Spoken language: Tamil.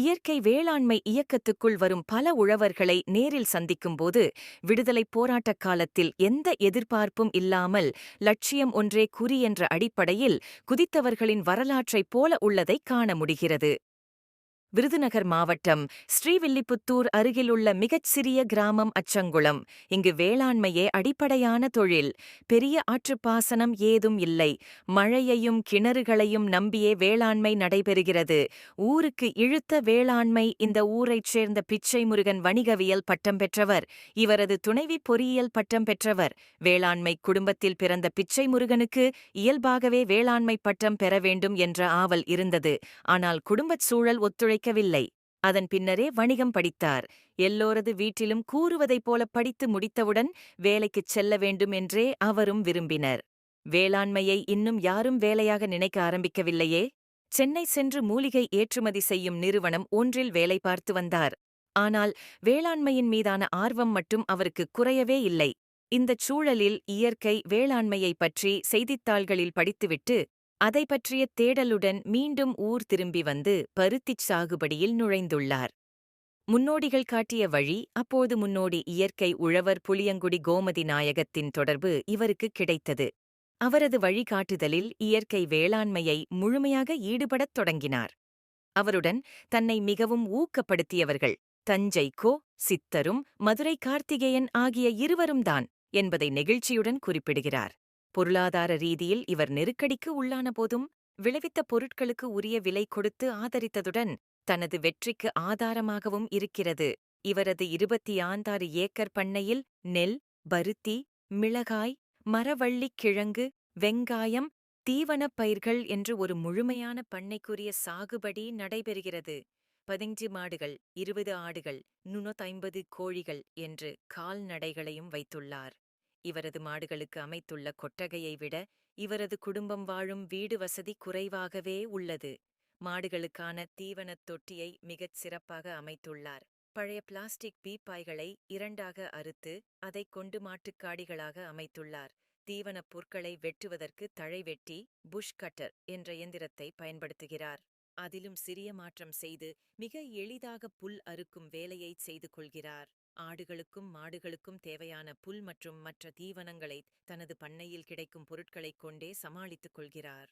இயற்கை வேளாண்மை இயக்கத்துக்குள் வரும் பல உழவர்களை நேரில் சந்திக்கும்போது விடுதலைப் போராட்டக் காலத்தில் எந்த எதிர்பார்ப்பும் இல்லாமல் லட்சியம் ஒன்றே குறி என்ற அடிப்படையில் குதித்தவர்களின் வரலாற்றைப் போல உள்ளதைக் காண முடிகிறது. விருதுநகர் மாவட்டம் ஸ்ரீவில்லிபுத்தூர் அருகிலுள்ள மிகச் சிறிய கிராமம் அச்சங்குளம். இங்கு வேளாண்மையே அடிப்படையான தொழில். பெரிய ஆற்றுப்பாசனம் ஏதும் இல்லை. மழையையும் கிணறுகளையும் நம்பியே வேளாண்மை நடைபெறுகிறது. ஊருக்கு இழுத்த வேளாண்மை இந்த ஊரைச் சேர்ந்த பிச்சை முருகன் வணிகவியல் பட்டம் பெற்றவர். இவரது துணைவி பொறியியல் பட்டம் பெற்றவர். வேளாண்மை குடும்பத்தில் பிறந்த பிச்சை முருகனுக்கு இயல்பாகவே வேளாண்மை பட்டம் பெற வேண்டும் என்ற ஆவல் இருந்தது. ஆனால் குடும்பச் சூழல் ஒத்துழை கிடைக்கவில்லை அதன் பின்னரே வணிகம் படித்தார். எல்லோரது வீட்டிலும் கூறுவதைப் போல படித்து முடித்தவுடன் வேலைக்குச் செல்ல வேண்டும் என்றே அவரும் விரும்பினர். வேளாண்மையை இன்னும் யாரும் வேலையாக நினைக்க ஆரம்பிக்கவில்லையே. சென்னை சென்று மூலிகை ஏற்றுமதி செய்யும் நிறுவனம் ஒன்றில் வேலை பார்த்து வந்தார். ஆனால் வேளாண்மையின் மீதான ஆர்வம் மட்டும் அவருக்கு குறையவே இல்லை. இந்தச் சூழலில் இயற்கை வேளாண்மையைப் பற்றி செய்தித்தாள்களில் படித்துவிட்டு அதை பற்றிய தேடலுடன் மீண்டும் ஊர் திரும்பி வந்து பருத்திச் சாகுபடியில் நுழைந்துள்ளார். முன்னோடிகள் காட்டிய வழி அப்போது முன்னோடி இயற்கை உழவர் புளியங்குடி கோமதி நாயகத்தின் தொடர்பு இவருக்கு கிடைத்தது. அவரது வழிகாட்டுதலில் இயற்கை வேளாண்மையை முழுமையாக ஈடுபடத் தொடங்கினார். அவருடன் தன்னை மிகவும் ஊக்கப்படுத்தியவர்கள் தஞ்சை கோ சித்தரும் மதுரை கார்த்திகேயன் ஆகிய இருவரும்தான் என்பதை நெகிழ்ச்சியுடன் குறிப்பிடுகிறார். பொருளாதார ரீதியில் இவர் நெருக்கடிக்கு உள்ளான போதும் விளைவித்த பொருட்களுக்கு உரிய விலை கொடுத்து ஆதரித்ததுடன் தனது வெற்றிக்கு ஆதாரமாகவும் இருக்கிறது. இவரது இருபத்தி ஆந்தாறு ஏக்கர் பண்ணையில் நெல் பருத்தி மிளகாய் மரவள்ளிக் கிழங்கு வெங்காயம் தீவனப் பயிர்கள் என்று ஒரு முழுமையான பண்ணைக்குரிய சாகுபடி நடைபெறுகிறது. பதினஞ்சு மாடுகள் இருபது ஆடுகள் நுணத்தைம்பது கோழிகள் என்று கால்நடைகளையும் வைத்துள்ளார். இவரது மாடுகளுக்கு அமைத்துள்ள கொட்டகையை விட இவரது குடும்பம் வாழும் வீடு வசதி குறைவாகவே உள்ளது. மாடுகளுக்கான தீவனத் தொட்டியை மிகச் சிறப்பாக அமைத்துள்ளார். பழைய பிளாஸ்டிக் பீப்பாய்களை இரண்டாக அறுத்து அதைக் கொண்டு மாட்டுக்காடிகளாக அமைத்துள்ளார். தீவனப் பொருட்களை வெட்டுவதற்கு தழைவெட்டி புஷ் கட்டர் என்ற இயந்திரத்தை பயன்படுத்துகிறார். அதிலும் சிறிய மாற்றம் செய்து மிக எளிதாக புல் அறுக்கும் வேலையைச் செய்து கொள்கிறார். ஆடுகளுக்கும் மாடுகளுக்கும் தேவையான புல் மற்றும் மற்ற தீவனங்களை தனது பண்ணையில் கிடைக்கும் பொருட்களைக் கொண்டே சமாளித்துக் கொள்கிறார்.